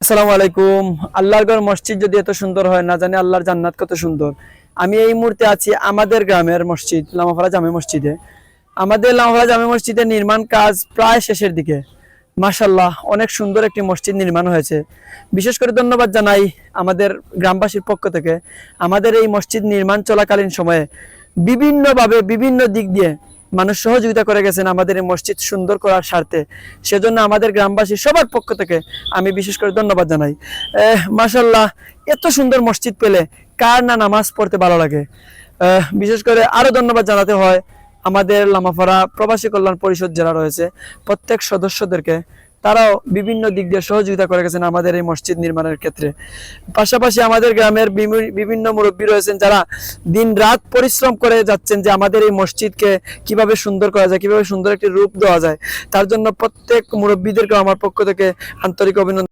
আসসালামু আলাইকুম। আল্লাহর ঘর মসজিদ যদি এত সুন্দর হয়, না জানি আল্লাহর জান্নাত কত সুন্দর। আমি এই মুহূর্তে আছি আমাদের গ্রামের মসজিদ লামাফারা জামে মসজিদে। আমাদের লামাফারা জামে মসজিদের নির্মাণ কাজ প্রায় শেষের দিকে। মাশাল্লাহ অনেক সুন্দর একটি মসজিদ নির্মাণ হয়েছে। বিশেষ করে ধন্যবাদ জানাই আমাদের গ্রামবাসীর পক্ষ থেকে। আমাদের এই মসজিদ নির্মাণ চলাকালীন সময়ে বিভিন্নভাবে বিভিন্ন দিক দিয়ে মানুষ সহযোগিতা করে গেছেন আমাদের এই মসজিদ সুন্দর করার স্বার্থে। সেজন্য আমাদের গ্রামবাসী সবার পক্ষ থেকে আমি বিশেষ করে ধন্যবাদ জানাই। মাসাল্লাহ এত সুন্দর মসজিদ পেলে কার না নামাজ পড়তে ভালো লাগে? বিশেষ করে আরও ধন্যবাদ জানাতে হয় আমাদের লামাফারা প্রবাসী কল্যাণ পরিষদ যারা রয়েছে, প্রত্যেক সদস্যদেরকে। তারাও বিভিন্ন দিক দিয়ে সহযোগিতা করে গেছেন আমাদের এই মসজিদ নির্মাণের ক্ষেত্রে। পাশাপাশি আমাদের গ্রামের বিভি- বিভিন্ন মুরব্বী রয়েছেন যারা দিন রাত পরিশ্রম করে যাচ্ছেন যে আমাদের এই মসজিদকে কীভাবে সুন্দর করা যায়, কীভাবে সুন্দর একটি রূপ দেওয়া যায়। তার জন্য প্রত্যেক মুরব্বীদেরকে আমার পক্ষ থেকে আন্তরিক অভিনন্দন।